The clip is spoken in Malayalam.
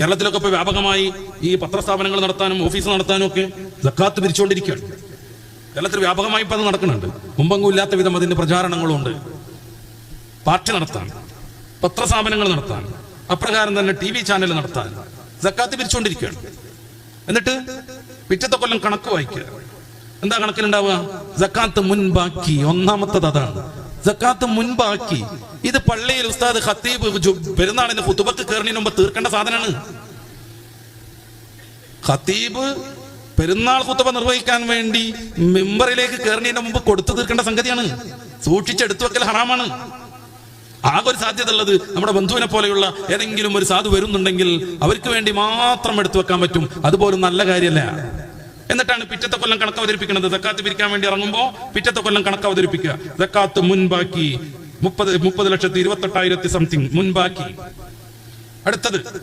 കേരളത്തിലൊക്കെ ഇപ്പൊ വ്യാപകമായി ഈ പത്രസ്ഥാപനങ്ങൾ നടത്താനും ഓഫീസ് നടത്താനും ഒക്കെ ജക്കാത്ത് പിരിച്ചുകൊണ്ടിരിക്കുകയാണ്. കേരളത്തിൽ വ്യാപകമായി ഇപ്പൊ അത് നടക്കുന്നുണ്ട്. മുമ്പെങ്കും ഇല്ലാത്ത വിധം അതിന്റെ പ്രചാരണങ്ങളുണ്ട്. പാർട്ടി നടത്താൻ പത്രസ്ഥാപനങ്ങൾ നടത്താൻ അപ്രകാരം തന്നെ ടി വി ചാനൽ നടത്താൻ ജക്കാത്ത് പിരിച്ചുകൊണ്ടിരിക്കുകയാണ്. എന്നിട്ട് പിറ്റത്തെ കൊല്ലം കണക്ക് വായിക്കുക. എന്താ കണക്കിലുണ്ടാവുക? ജക്കാത്ത് മുൻപാക്കി ഒന്നാമത്തത് അതാണ്. ജക്കാത്ത് മുൻപാക്കി ഇത് പള്ളിയിൽ ഉസ്താദ് ഖത്തീബ് പെരുന്നാളിന് കുത്തുബക്ക് കയറിന് മുമ്പ് തീർക്കേണ്ട സാധനമാണ്. ഖത്തീബ് പെരുന്നാൾ കുത്തുബ നിർവഹിക്കാൻ വേണ്ടി മെമ്പറിലേക്ക് കയറിന് മുമ്പ് കൊടുത്തു തീർക്കേണ്ട സംഗതിയാണ്. സൂക്ഷിച്ചെടുത്തു വെക്കൽ ഹറാമാണ്. ആകെ ഒരു സാധ്യത ഉള്ളത് നമ്മുടെ ബന്ധുവിനെ പോലെയുള്ള ഏതെങ്കിലും ഒരു സാധു വരുന്നുണ്ടെങ്കിൽ അവർക്ക് വേണ്ടി മാത്രം എടുത്തു വെക്കാൻ പറ്റും. അതുപോലും നല്ല കാര്യമല്ല. എന്നിട്ടാണ് പിറ്റത്തെ കൊല്ലം കണക്ക് അവതരിപ്പിക്കുന്നത്. സക്കാത്ത് പിരിക്കാൻ വേണ്ടി ഇറങ്ങുമ്പോൾ പിറ്റത്തെ കൊല്ലം കണക്ക് അവതരിപ്പിക്കുക. സക്കാത്ത് മുൻപാക്കി മുപ്പത് മുപ്പത് ലക്ഷത്തി ഇരുപത്തെട്ടായിരത്തി സംതിങ്. മുൻപാക്കി. അടുത്തത്.